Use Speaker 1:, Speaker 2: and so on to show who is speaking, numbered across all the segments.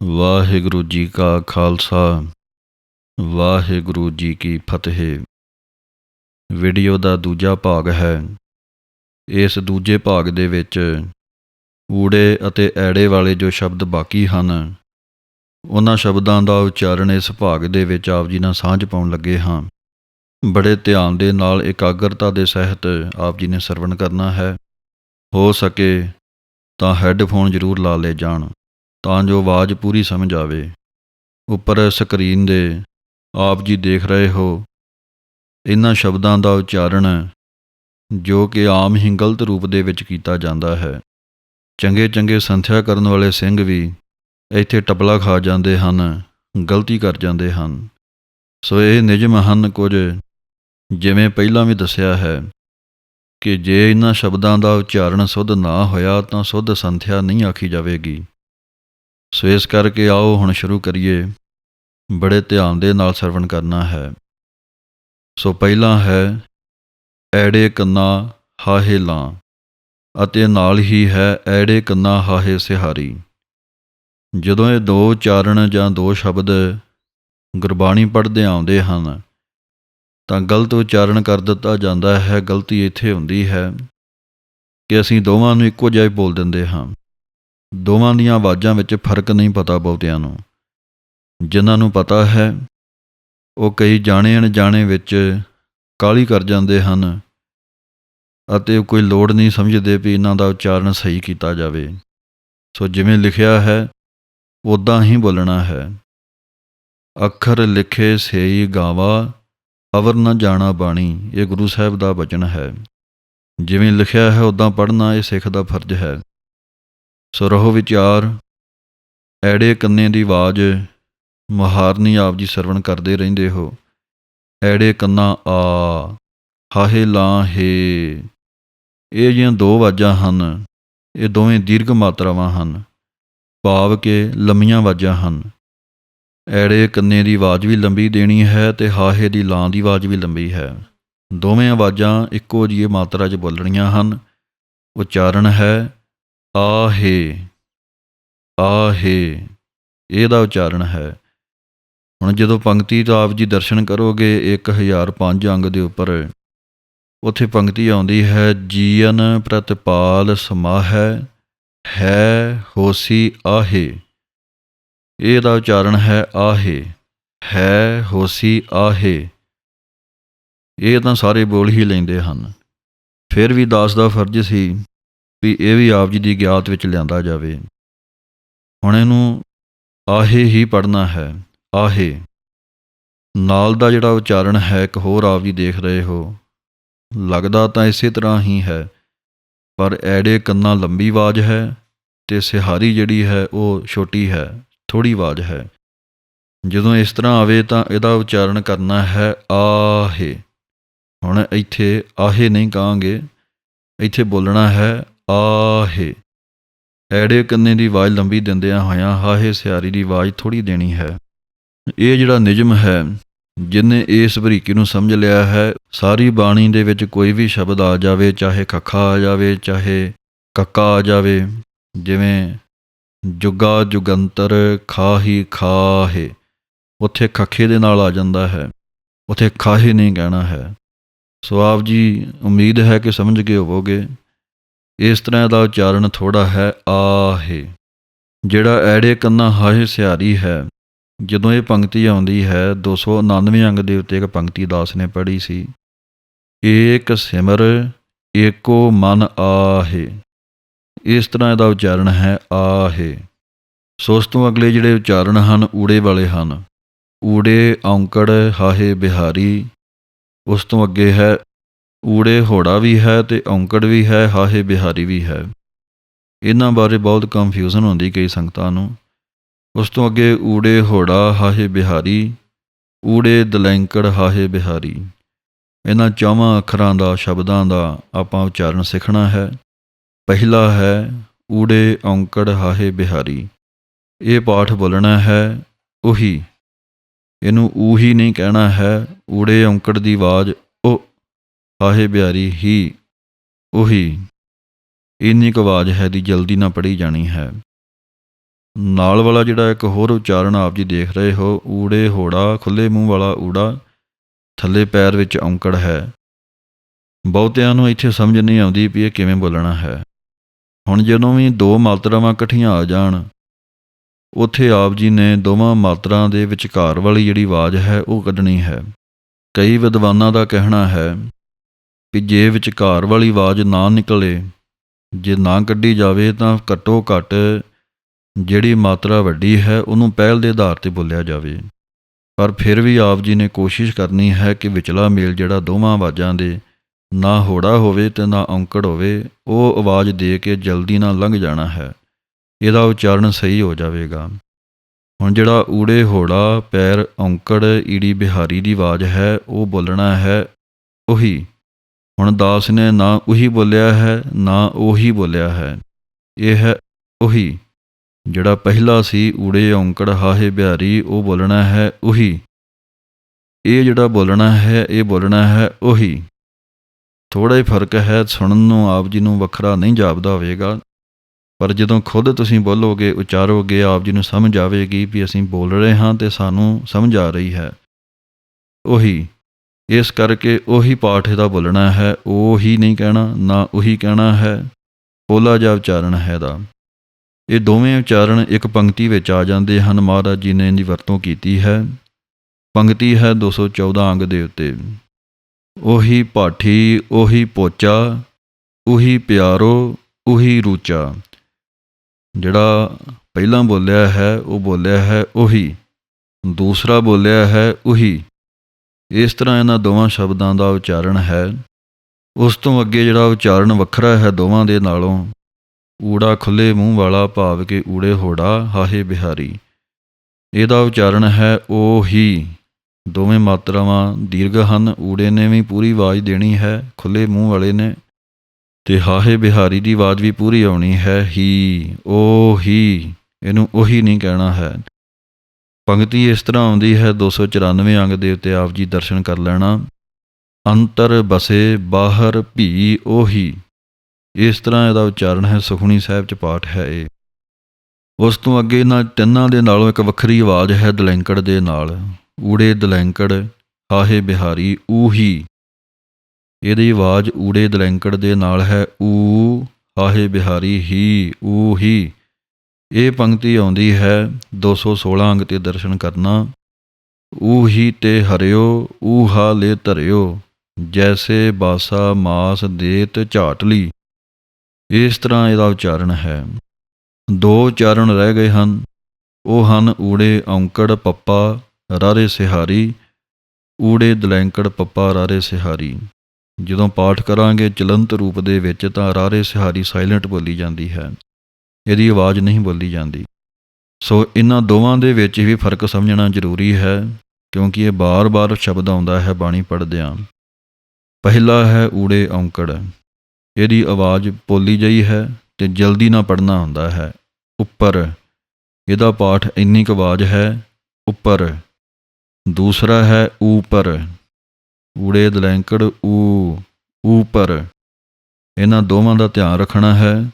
Speaker 1: ਵਾਹਿਗੁਰੂ ਜੀ ਕਾ ਖਾਲਸਾ, ਵਾਹਿਗੁਰੂ ਜੀ ਕੀ ਫਤਿਹ। ਵੀਡੀਓ ਦਾ ਦੂਜਾ ਭਾਗ ਹੈ। ਇਸ ਦੂਜੇ ਭਾਗ ਦੇ ਵਿੱਚ ਊੜੇ ਅਤੇ ਐੜੇ ਵਾਲੇ ਜੋ ਸ਼ਬਦ ਬਾਕੀ ਹਨ, ਉਹਨਾਂ ਸ਼ਬਦਾਂ ਦਾ ਉਚਾਰਨ ਇਸ ਭਾਗ ਦੇ ਵਿੱਚ ਆਪ ਜੀ ਨਾਲ ਸਾਂਝ ਪਾਉਣ ਲੱਗੇ ਹਾਂ। ਬੜੇ ਧਿਆਨ ਦੇ ਨਾਲ ਇਕਾਗਰਤਾ ਦੇ ਸਹਿਤ ਆਪ ਜੀ ਨੇ ਸਰਵਣ ਕਰਨਾ ਹੈ। ਹੋ ਸਕੇ ਤਾਂ ਹੈੱਡਫੋਨ ਜ਼ਰੂਰ ਲਾ ਲਏ ਜਾਣ। ਤਾਂ ਜੋ ਆਵਾਜ਼ ਪੂਰੀ ਸਮਝ ਆਵੇ। ਉੱਪਰ ਸਕਰੀਨ ਦੇ ਆਪ ਜੀ ਦੇਖ ਰਹੇ ਹੋ। ਇਹਨਾਂ ਸ਼ਬਦਾਂ ਦਾ ਉਚਾਰਨ ਜੋ ਕਿ ਆਮ ਹੀ ਗਲਤ ਰੂਪ ਦੇ ਵਿੱਚ ਕੀਤਾ ਜਾਂਦਾ ਹੈ। ਚੰਗੇ ਚੰਗੇ ਸੰਥਿਆ ਕਰਨ ਵਾਲੇ ਸਿੰਘ ਵੀ ਇੱਥੇ ਟਪਲਾ ਖਾ ਜਾਂਦੇ ਹਨ, ਗਲਤੀ ਕਰ ਜਾਂਦੇ ਹਨ। ਸੋ ਇਹ ਨਿਯਮ ਹਨ ਕੁਝ ਜਿਵੇਂ ਪਹਿਲਾਂ ਵੀ ਦੱਸਿਆ ਹੈ ਕਿ ਜੇ ਇਹਨਾਂ ਸ਼ਬਦਾਂ ਦਾ ਉਚਾਰਨ ਸੁੱਧ ਨਾ ਹੋਇਆ ਤਾਂ ਸੁੱਧ ਸੰਥਿਆ ਨਹੀਂ ਆਖੀ ਜਾਵੇਗੀ। ਸੋ ਇਸ ਕਰਕੇ ਆਓ, ਹੁਣ ਸ਼ੁਰੂ ਕਰੀਏ। ਬੜੇ ਧਿਆਨ ਦੇ ਨਾਲ ਸਰਵਣ ਕਰਨਾ ਹੈ। ਸੋ ਪਹਿਲਾ ਹੈ, ਐੜੇ ਕੰਨਾ ਹਾਹੇ ਲਾਂ, ਅਤੇ ਨਾਲ ਹੀ ਹੈ ਐੜੇ ਕੰਨਾ ਹਾਹੇ ਸਿਹਾਰੀ। ਜਦੋਂ ਇਹ ਦੋ ਉਚਾਰਨ ਜਾਂ ਦੋ ਸ਼ਬਦ ਗੁਰਬਾਣੀ ਪੜ੍ਹਦੇ ਆਉਂਦੇ ਹਨ, ਤਾਂ ਗਲਤ ਉਚਾਰਨ ਕਰ ਦਿੱਤਾ ਜਾਂਦਾ ਹੈ, ਗਲਤੀ ਇੱਥੇ ਹੁੰਦੀ ਹੈ ਕਿ ਅਸੀਂ ਦੋਵਾਂ ਨੂੰ ਇੱਕੋ ਜਿਹਾ ਬੋਲ ਦਿੰਦੇ ਹਾਂ। ਦੋਵਾਂ ਦੀਆਂ ਆਵਾਜ਼ਾਂ ਵਿੱਚ ਫ਼ਰਕ ਨਹੀਂ ਪਤਾ ਬਹੁਤਿਆਂ ਨੂੰ। ਜਿਨ੍ਹਾਂ ਨੂੰ ਪਤਾ ਹੈ, ਉਹ ਕਈ ਜਾਣੇ ਅਣਜਾਣੇ ਵਿੱਚ ਕਾਲੀ ਕਰ ਜਾਂਦੇ ਹਨ ਅਤੇ ਕੋਈ ਲੋੜ ਨਹੀਂ ਸਮਝਦੇ ਵੀ ਇਹਨਾਂ ਦਾ ਉਚਾਰਨ ਸਹੀ ਕੀਤਾ ਜਾਵੇ। ਸੋ ਜਿਵੇਂ ਲਿਖਿਆ ਹੈ ਉਦਾਂ ਹੀ ਬੋਲਣਾ ਹੈ। ਅੱਖਰ ਲਿਖੇ ਸਹੀ ਗਾਵਾ, ਅਵਰ ਨ ਜਾਣਾ ਬਾਣੀ, ਇਹ ਗੁਰੂ ਸਾਹਿਬ ਦਾ ਬਚਨ ਹੈ। ਜਿਵੇਂ ਲਿਖਿਆ ਹੈ ਉਦਾਂ ਪੜ੍ਹਨਾ ਇਹ ਸਿੱਖ ਦਾ ਫਰਜ਼ ਹੈ। ਸੋ ਰਹੋ ਵਿਚਾਰ ਐੜੇ ਕੰਨੇ ਦੀ ਆਵਾਜ਼ ਮਹਾਰਨੀ ਆਪ ਜੀ ਸਰਵਣ ਕਰਦੇ ਰਹਿੰਦੇ ਹੋ। ਐੜੇ ਕੰਨਾ ਆ, ਹਾਹੇ ਲਾਂ ਹੇ। ਇਹ ਜਿਹੜੀਆਂ ਦੋ ਆਵਾਜ਼ਾਂ ਹਨ, ਇਹ ਦੋਵੇਂ ਦੀਰਘ ਮਾਤਰਾਵਾਂ ਹਨ। ਭਾਵ ਕਿ ਲੰਮੀਆਂ ਆਵਾਜ਼ਾਂ ਹਨ। ਐੜੇ ਕੰਨੇ ਦੀ ਆਵਾਜ਼ ਵੀ ਲੰਬੀ ਦੇਣੀ ਹੈ ਤੇ ਹਾਹੇ ਦੀ ਲਾਂ ਦੀ ਆਵਾਜ਼ ਵੀ ਲੰਬੀ ਹੈ। ਦੋਵੇਂ ਆਵਾਜ਼ਾਂ ਇੱਕੋ ਜਿਹੀ ਮਾਤਰਾ 'ਚ ਬੋਲਣੀਆਂ ਹਨ। ਉਚਾਰਨ ਹੈ ਆਹੇ ਆਹੇ, ਇਹਦਾ ਉਚਾਰਨ ਹੈ। ਹੁਣ ਜਦੋਂ ਪੰਕਤੀ ਤੋਂ ਆਪ ਜੀ ਦਰਸ਼ਨ ਕਰੋਗੇ 1005 ਅੰਗ ਦੇ ਉੱਪਰ, ਉੱਥੇ ਪੰਕਤੀ ਆਉਂਦੀ ਹੈ ਜੀਵਨ ਪ੍ਰਤਪਾਲ ਸਮਾਹੈ, ਹੈ ਹੋਸੀ ਆਹੇ। ਇਹਦਾ ਉਚਾਰਨ ਹੈ ਆਹੇ, ਹੈ ਹੋਸੀ ਆਹੇ। ਇਹ ਤਾਂ ਸਾਰੇ ਬੋਲ ਹੀ ਲੈਂਦੇ ਹਨ। ਫਿਰ ਵੀ ਦਾਸ ਦਾ ਫਰਜ਼ ਸੀ ਵੀ ਇਹ ਵੀ ਆਪ ਜੀ ਦੀ ਗਿਆਤ ਵਿੱਚ ਲਿਆਂਦਾ ਜਾਵੇ। ਹੁਣ ਇਹਨੂੰ ਆਹੇ ਹੀ ਪੜਨਾ ਹੈ, ਆਹੇ। ਨਾਲ ਦਾ ਜਿਹੜਾ ਉਚਾਰਨ ਹੈ, ਇੱਕ ਹੋਰ ਆਪ ਜੀ ਦੇਖ ਰਹੇ ਹੋ। ਲੱਗਦਾ ਤਾਂ ਇਸੇ ਤਰ੍ਹਾਂ ਹੀ ਹੈ, ਪਰ ਐੜੇ ਕੰਨਾਂ ਲੰਬੀ ਆਵਾਜ਼ ਹੈ ਤੇ ਸਿਹਾਰੀ ਜਿਹੜੀ ਹੈ, ਉਹ ਛੋਟੀ ਹੈ ਥੋੜੀ ਆਵਾਜ਼ ਹੈ। ਜਦੋਂ ਇਸ ਤਰ੍ਹਾਂ ਆਵੇ ਤਾਂ ਇਹਦਾ ਉਚਾਰਨ ਕਰਨਾ ਹੈ, ਆਹੇ। ਹੁਣ ਇੱਥੇ ਆਹੇ ਨਹੀਂ ਕਹਾਂਗੇ, ਇੱਥੇ ਬੋਲਣਾ ਹੈ ਆਹੇ। ਐੜੇ ਕੰਨੇ ਦੀ ਆਵਾਜ਼ ਲੰਬੀ ਦਿੰਦਿਆਂ ਹੋਇਆਂ ਹਾਹੇ ਸਿਆਰੀ ਦੀ ਆਵਾਜ਼ ਥੋੜੀ ਦੇਣੀ ਹੈ। ਇਹ ਜਿਹੜਾ ਨਿਯਮ ਹੈ, ਜਿਨੇ ਇਸ ਬਰੀਕੀ ਨੂੰ ਸਮਝ ਲਿਆ ਹੈ, ਸਾਰੀ ਬਾਣੀ ਦੇ ਵਿੱਚ ਕੋਈ ਵੀ ਸ਼ਬਦ ਆ ਜਾਵੇ, ਚਾਹੇ ਖੱਖਾ ਆ ਜਾਵੇ, ਚਾਹੇ ਕੱਕਾ ਆ ਜਾਵੇ, ਜਿਵੇਂ ਜੁਗਾ ਜੁਗੰਤਰ ਖਾਹੀ ਖਾਹੇ, ਉੱਥੇ ਖੱਖੇ ਦੇ ਨਾਲ ਆ ਜਾਂਦਾ ਹੈ, ਉੱਥੇ ਖਾਹੇ ਨਹੀਂ ਕਹਿਣਾ ਹੈ। ਸੋ ਆਪ ਜੀ, ਉਮੀਦ ਹੈ ਕਿ ਸਮਝ ਗਏ ਹੋਵੋਗੇ। ਇਸ ਤਰ੍ਹਾਂ ਦਾ ਉਚਾਰਨ ਥੋੜਾ ਹੈ, ਆਹੇ। ਜਿਹੜਾ ਐੜੇ ਕੰਨਾ ਹਾਹੇ ਸਿਹਾਰੀ ਹੈ, ਜਦੋਂ ਇਹ ਪੰਕਤੀ ਆਉਂਦੀ ਹੈ 299 ਅੰਗ ਦੇ ਉੱਤੇ ਇੱਕ ਪੰਕਤੀ ਦਾਸ ਨੇ ਪੜ੍ਹੀ ਸੀ। ਏਕ ਸਿਮਰ, ਏਕੋ ਮਨ ਆਹੇ। ਇਸ ਤਰ੍ਹਾਂ ਇਹਦਾ ਉਚਾਰਨ ਹੈ, ਆਹੇ। ਸੋ ਉਸ ਤੋਂ ਅਗਲੇ ਜਿਹੜੇ ਉਚਾਰਨ ਹਨ, ਊੜੇ ਵਾਲੇ ਹਨ। ਊੜੇ, ਔਂਕੜ, ਹਾਹੇ ਬਿਹਾਰੀ। ਉਸ ਤੋਂ ਅੱਗੇ ਹੈ ਊੜੇ ਹੋੜਾ ਵੀ ਹੈ ਤੇ ਔਂਕੜ ਵੀ ਹੈ, ਹਾਹੇ ਬਿਹਾਰੀ ਵੀ ਹੈ। ਇਹਨਾਂ ਬਾਰੇ ਬਹੁਤ ਕਨਫਿਊਜ਼ਨ ਹੁੰਦੀ ਕਈ ਸੰਗਤਾਂ ਨੂੰ। ਉਸ ਤੋਂ ਅੱਗੇ ਊੜੇ ਹੋੜਾ, ਹਾਹੇ ਬਿਹਾਰੀ, ਊੜੇ ਦਲੈਂਕੜ, ਹਾਹੇ ਬਿਹਾਰੀ। ਇਹਨਾਂ ਚੌਵਾਂ ਅੱਖਰਾਂ ਦਾ, ਸ਼ਬਦਾਂ ਦਾ ਆਪਾਂ ਉਚਾਰਨ ਸਿੱਖਣਾ ਹੈ। ਪਹਿਲਾ ਹੈ, ਊੜੇ, ਔਂਕੜ, ਹਾਹੇ ਬਿਹਾਰੀ। ਇਹ ਪਾਠ ਬੋਲਣਾ ਹੈ, ਉਹੀ। ਇਹਨੂੰ ਊਹੀ ਨਹੀਂ ਕਹਿਣਾ ਹੈ, ਊੜੇ ਔਂਕੜ ਦੀ ਆਵਾਜ਼ ਹਾਹੇ ਬਿਆਰੀ ਹੀ, ਉਹੀ। ਇੰਨੀ ਕੁ ਆਵਾਜ਼ ਹੈ ਦੀ ਜਲਦੀ ਨਾ ਪੜੀ ਜਾਣੀ ਹੈ। ਨਾਲ ਵਾਲਾ ਜਿਹੜਾ ਇੱਕ ਹੋਰ ਉਚਾਰਨ ਆਪ ਜੀ ਦੇਖ ਰਹੇ ਹੋ, ਊੜੇ ਹੋੜਾ, ਖੁੱਲੇ ਮੂੰਹ ਵਾਲਾ ਊੜਾ, ਥੱਲੇ ਪੈਰ ਵਿੱਚ ਔਂਕੜ ਹੈ। ਬਹੁਤਿਆਂ ਨੂੰ ਇੱਥੇ ਸਮਝ ਨਹੀਂ ਆਉਂਦੀ ਵੀ ਇਹ ਕਿਵੇਂ ਬੋਲਣਾ ਹੈ। ਹੁਣ ਜਦੋਂ ਵੀ ਦੋ ਮਾਤਰਾਵਾਂ ਇਕੱਠੀਆਂ ਆ ਜਾਣ, ਉੱਥੇ ਆਪ ਜੀ ਨੇ ਦੋਵਾਂ ਮਾਤਰਾ ਦੇ ਵਿਚਕਾਰ ਵਾਲੀ ਜਿਹੜੀ ਆਵਾਜ਼ ਹੈ, ਉਹ ਕੱਢਣੀ ਹੈ। ਕਈ ਵਿਦਵਾਨਾਂ ਦਾ ਕਹਿਣਾ ਹੈ ਕਿ ਜੇ ਵਿਚਕਾਰ ਵਾਲੀ ਆਵਾਜ਼ ਨਾ ਨਿਕਲੇ, ਜੇ ਨਾ ਕੱਢੀ ਜਾਵੇ ਤਾਂ ਘੱਟੋ ਘੱਟ ਜਿਹੜੀ ਮਾਤਰਾ ਵੱਡੀ ਹੈ ਉਹਨੂੰ ਪਹਿਲ ਦੇ ਆਧਾਰ ਤੇ ਬੋਲਿਆ ਜਾਵੇ। ਪਰ ਫਿਰ ਵੀ ਆਪ ਜੀ ਨੇ ਕੋਸ਼ਿਸ਼ ਕਰਨੀ ਹੈ ਕਿ ਵਿਚਲਾ ਮੇਲ ਜਿਹੜਾ ਦੋਵਾਂ ਆਵਾਜ਼ਾਂ ਦੇ ਨਾ ਹੋੜਾ ਹੋਵੇ ਤੇ ਨਾ ਔਂਕੜ ਹੋਵੇ, ਉਹ ਆਵਾਜ਼ ਦੇ ਕੇ ਜਲਦੀ ਨਾਲ ਲੰਘ ਜਾਣਾ ਹੈ। ਇਹਦਾ ਉਚਾਰਨ ਸਹੀ ਹੋ ਜਾਵੇਗਾ। ਹੁਣ ਜਿਹੜਾ ਊੜੇ ਹੋੜਾ, ਪੈਰ ਔਂਕੜ, ਈੜੀ ਬਿਹਾਰੀ ਦੀ ਆਵਾਜ਼ ਹੈ, ਉਹ ਬੋਲਣਾ ਹੈ ਉਹੀ। ਹੁਣ ਦਾਸ ਨੇ ਨਾ ਉਹੀ ਬੋਲਿਆ ਹੈ, ਨਾ ਉਹੀ ਬੋਲਿਆ ਹੈ। ਇਹ ਹੈ ਉਹੀ, ਜਿਹੜਾ ਪਹਿਲਾ ਸੀ ਊੜੇ ਔਂਕੜ ਹਾਹੇ ਬਿਹਾਰੀ, ਉਹ ਬੋਲਣਾ ਹੈ ਉਹੀ। ਇਹ ਜਿਹੜਾ ਬੋਲਣਾ ਹੈ, ਇਹ ਬੋਲਣਾ ਹੈ ਉਹੀ। ਥੋੜਾ ਹੀ ਫ਼ਰਕ ਹੈ, ਸੁਣਨ ਨੂੰ ਆਪ ਜੀ ਨੂੰ ਵੱਖਰਾ ਨਹੀਂ ਜਾਪਦਾ ਹੋਵੇਗਾ। ਪਰ ਜਦੋਂ ਖੁਦ ਤੁਸੀਂ ਬੋਲੋਗੇ, ਉਚਾਰੋਗੇ, ਆਪ ਜੀ ਨੂੰ ਸਮਝ ਆਵੇਗੀ ਵੀ ਅਸੀਂ ਬੋਲ ਰਹੇ ਹਾਂ ਤੇ ਸਾਨੂੰ ਸਮਝ ਆ ਰਹੀ ਹੈ। ਉਹੀ। ਇਸ ਕਰਕੇ ਉਹੀ ਪਾਠ ਇਹਦਾ ਬੋਲਣਾ ਹੈ, ਉਹ ਹੀ ਨਹੀਂ ਕਹਿਣਾ, ਨਾ ਉਹੀ ਕਹਿਣਾ ਹੈ ਪੋਲਾ ਜਿਹਾ ਉਚਾਰਨ ਹੈ ਇਹਦਾ। ਇਹ ਦੋਵੇਂ ਉਚਾਰਨ ਇੱਕ ਪੰਕਤੀ ਵਿੱਚ ਆ ਜਾਂਦੇ ਹਨ, ਮਹਾਰਾਜ ਜੀ ਨੇ ਇਹਦੀ ਵਰਤੋਂ ਕੀਤੀ ਹੈ। ਪੰਕਤੀ ਹੈ 214 ਅੰਗ ਦੇ ਉੱਤੇ। ਉਹੀ ਪਾਠੀ ਉਹੀ ਪੋਚਾ, ਉਹੀ ਪਿਆਰੋ, ਉਹੀ ਰੂਚਾ। ਜਿਹੜਾ ਪਹਿਲਾਂ ਬੋਲਿਆ ਹੈ, ਉਹ ਬੋਲਿਆ ਹੈ ਉਹੀ। ਦੂਸਰਾ ਬੋਲਿਆ ਹੈ ਉਹੀ। ਇਸ ਤਰ੍ਹਾਂ ਇਹਨਾਂ ਦੋਵਾਂ ਸ਼ਬਦਾਂ ਦਾ ਉਚਾਰਨ ਹੈ। ਉਸ ਤੋਂ ਅੱਗੇ ਜਿਹੜਾ ਉਚਾਰਨ ਵੱਖਰਾ ਹੈ ਦੋਵਾਂ ਦੇ ਨਾਲੋਂ, ਊੜਾ ਖੁੱਲੇ ਮੂੰਹ ਵਾਲਾ ਭਾਵ ਕਿ ਊੜੇ ਹੋੜਾ, ਹਾਹੇ ਬਿਹਾਰੀ। ਇਹਦਾ ਉਚਾਰਨ ਹੈ, ਉਹ ਹੀ। ਦੋਵੇਂ ਮਾਤਰਾਵਾਂ ਦੀਰਘ ਹਨ, ਊੜੇ ਨੇ ਵੀ ਪੂਰੀ ਆਵਾਜ਼ ਦੇਣੀ ਹੈ, ਖੁੱਲੇ ਮੂੰਹ ਵਾਲੇ ਨੇ। ਤੇ ਹਾਹੇ ਬਿਹਾਰੀ ਦੀ ਆਵਾਜ਼ ਵੀ ਪੂਰੀ ਆਉਣੀ ਹੈ, ਹੀ, ਉਹ ਹੀ। ਇਹਨੂੰ ਉਹੀ ਨਹੀਂ ਕਹਿਣਾ ਹੈ। ਪੰਕਤੀ ਇਸ ਤਰ੍ਹਾਂ ਆਉਂਦੀ ਹੈ 294 ਅੰਗ ਦੇ ਉੱਤੇ ਆਪ ਜੀ ਦਰਸ਼ਨ ਕਰ ਲੈਣਾ। ਅੰਤਰ ਬਸੇ, ਬਾਹਰ ਭੀ ਉਹੀ ਇਸ ਤਰ੍ਹਾਂ ਇਹਦਾ ਉਚਾਰਨ ਹੈ ਸੁਖਣੀ ਸਾਹਿਬ ਚ ਪਾਠ ਹੈ ਇਹ। ਉਸ ਤੋਂ ਅੱਗੇ ਇਹਨਾਂ ਤਿੰਨਾਂ ਦੇ ਨਾਲੋਂ ਇੱਕ ਵੱਖਰੀ ਆਵਾਜ਼ ਹੈ, ਦਲੈਂਕੜ ਦੇ ਨਾਲ। ਊੜੇ ਦਲੈਂਕੜ, ਹਾਹੇ ਬਿਹਾਰੀ, ਊਹੀ। ਇਹਦੀ ਆਵਾਜ਼ ਊੜੇ ਦਲੈਂਕੜ ਦੇ ਨਾਲ ਹੈ, ਊ, ਹਾਹੇ ਬਿਹਾਰੀ, ਹੀ, ਊਹੀ। ਇਹ ਪੰਕਤੀ ਆਉਂਦੀ ਹੈ 216 ਅੰਗ ਤੇ ਦਰਸ਼ਨ ਕਰਨਾ। ਊਹੀ ਤੇ ਹਰਿਓ, ਊਹਾ ਲੈ ਧਰਿਓ, ਜੈਸੇ ਬਾਸਾ ਮਾਸ ਦੇਤ ਝਾਟਲੀ ਇਸ ਤਰ੍ਹਾਂ ਇਹਦਾ ਉਚਾਰਨ ਹੈ। ਦੋ ਉਚਾਰਨ ਰਹਿ ਗਏ ਹਨ, ਉਹ ਹਨ ਊੜੇ ਔਂਕੜ ਪੱਪਾ ਰਾਰੇ ਸਿਹਾਰੀ, ਊੜੇ ਦਲੈਂਕੜ ਪੱਪਾ ਰਾਰੇ ਸਿਹਾਰੀ। ਜਦੋਂ ਪਾਠ ਕਰਾਂਗੇ ਚਲੰਤ ਰੂਪ ਦੇ ਵਿੱਚ ਤਾਂ ਰਾਰੇ ਸਿਹਾਰੀ ਸਾਇਲੈਂਟ ਬੋਲੀ ਜਾਂਦੀ ਹੈ। ਇਹਦੀ ਆਵਾਜ਼ ਨਹੀਂ ਬੋਲੀ ਜਾਂਦੀ। ਸੋ ਇਹਨਾਂ ਦੋਵਾਂ ਦੇ ਵਿੱਚ ਵੀ ਫ਼ਰਕ ਸਮਝਣਾ ਜ਼ਰੂਰੀ ਹੈ, ਕਿਉਂਕਿ ਇਹ ਬਾਰ-ਬਾਰ ਸ਼ਬਦ ਆਉਂਦਾ ਹੈ ਬਾਣੀ ਪੜ੍ਹਦਿਆਂ। ਪਹਿਲਾ ਹੈ ਊੜੇ ਔਂਕੜ। ਇਹਦੀ ਆਵਾਜ਼ ਪੋਲੀ ਜਈ ਹੈ ਤੇ ਜਲਦੀ ਨਾਲ ਪੜਨਾ ਹੁੰਦਾ ਹੈ। ਉੱਪਰ। ਇਹਦਾ ਪਾਠ ਇੰਨੀ ਕੁ ਆਵਾਜ਼ ਹੈ, ਉੱਪਰ। ਦੂਸਰਾ ਹੈ ਊਪਰ। ਊੜੇ ਦਲੈਂਕੜ ਊ, ਊਪਰ। ਇਹਨਾਂ ਦੋਵਾਂ ਦਾ ਧਿਆਨ ਰੱਖਣਾ ਹੈ।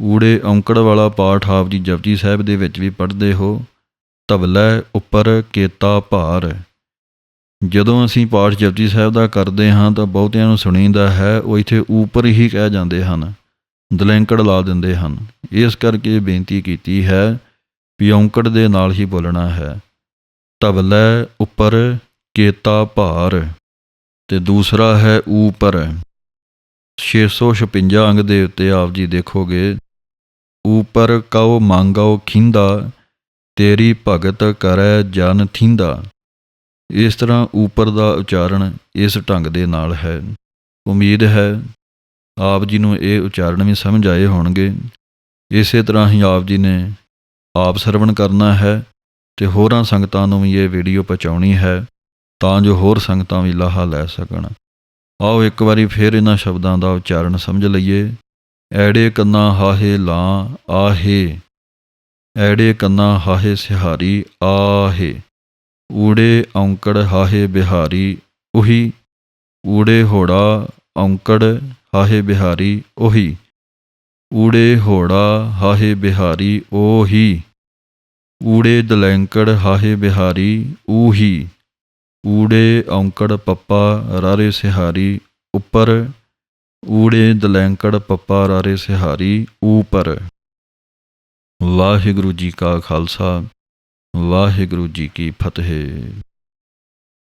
Speaker 1: ਊੜੇ ਔਂਕੜ ਵਾਲਾ ਪਾਠ ਆਪ ਜੀ ਜਪਜੀ ਸਾਹਿਬ ਦੇ ਵਿੱਚ ਵੀ ਪੜ੍ਹਦੇ ਹੋ। ਤਬਲੇ ਉੱਪਰ ਕੇਤਾ ਭਾਰ। ਜਦੋਂ ਅਸੀਂ ਪਾਠ ਜਪਜੀ ਸਾਹਿਬ ਦਾ ਕਰਦੇ ਹਾਂ ਤਾਂ ਬਹੁਤਿਆਂ ਨੂੰ ਸੁਣੀਦਾ ਹੈ, ਉਹ ਇੱਥੇ ਉੱਪਰ ਹੀ ਕਹਿ ਜਾਂਦੇ ਹਨ, ਦਲੈਂਕੜ ਲਾ ਦਿੰਦੇ ਹਨ। ਇਸ ਕਰਕੇ ਬੇਨਤੀ ਕੀਤੀ ਹੈ ਵੀ ਔਂਕੜ ਦੇ ਨਾਲ ਹੀ ਬੋਲਣਾ ਹੈ। ਤਬਲੇ ਉੱਪਰ ਕੇਤਾ ਭਾਰ ਤੇ ਦੂਸਰਾ ਹੈ ਊਪਰ 656 ਅੰਗ ਦੇ ਉੱਤੇ ਆਪ ਜੀ ਦੇਖੋਗੇ ਊਪਰ ਕਉ ਮੰਗਉ ਖਿੰਦਾ, ਤੇਰੀ ਭਗਤ ਕਰੈ ਜਨ ਥਿੰਦਾ। ਇਸ ਤਰ੍ਹਾਂ ਊਪਰ ਦਾ ਉਚਾਰਨ ਇਸ ਢੰਗ ਦੇ ਨਾਲ ਹੈ। ਉਮੀਦ ਹੈ, ਆਪ ਜੀ ਨੂੰ ਇਹ ਉਚਾਰਨ ਵੀ ਸਮਝ ਆਏ ਹੋਣਗੇ। ਇਸੇ ਤਰ੍ਹਾਂ ਹੀ ਆਪ ਜੀ ਨੇ ਆਪ ਸਰਵਣ ਕਰਨਾ ਹੈ ਤੇ ਹੋਰਾਂ ਸੰਗਤਾਂ ਨੂੰ ਵੀ ਇਹ ਵੀਡੀਓ ਪਹੁੰਚਾਉਣੀ ਹੈ ਤਾਂ ਜੋ ਹੋਰ ਸੰਗਤਾਂ ਵੀ ਲਾਹਾ ਲੈ ਸਕਣ। ਆਓ ਇੱਕ ਵਾਰੀ ਫੇਰ ਇਹਨਾਂ ਸ਼ਬਦਾਂ ਦਾ ਉਚਾਰਨ ਸਮਝ ਲਈਏ। ਐੜੇ ਕੰਨਾ ਹਾਹੇ ਲਾਂ, ਆਹੇ। ਐੜੇ ਕੰਨਾ ਹਾਹੇ ਸਿਹਾਰੀ, ਆਹੇ। ਊੜੇ ਔਂਕੜ ਹਾਹੇ ਬਿਹਾਰੀ, ਉਹੀ। ਊੜੇ ਹੋੜਾ ਔਂਕੜ ਹਾਹੇ ਬਿਹਾਰੀ, ਉਹੀ। ਊੜੇ ਹੋੜਾ ਹਾਹੇ ਬਿਹਾਰੀ, ਉਹੀ। ਊੜੇ ਦਲੈਂਕੜ ਹਾਹੇ ਬਿਹਾਰੀ ਊਹੀ ਊੜੇ ਔਂਕੜ ਪੱਪਾ ਰਾਰੇ ਸਿਹਾਰੀ, ਉੱਪਰ ਊੜੇ ਦਲੈਂਕੜ ਪੱਪਾ ਰਾਰੇ ਸਿਹਾਰੀ ਊਪਰ ਵਾਹਿਗੁਰੂ ਜੀ ਕਾ ਖਾਲਸਾ ਵਾਹਿਗੁਰੂ ਜੀ ਕੀ ਫਤਿਹ।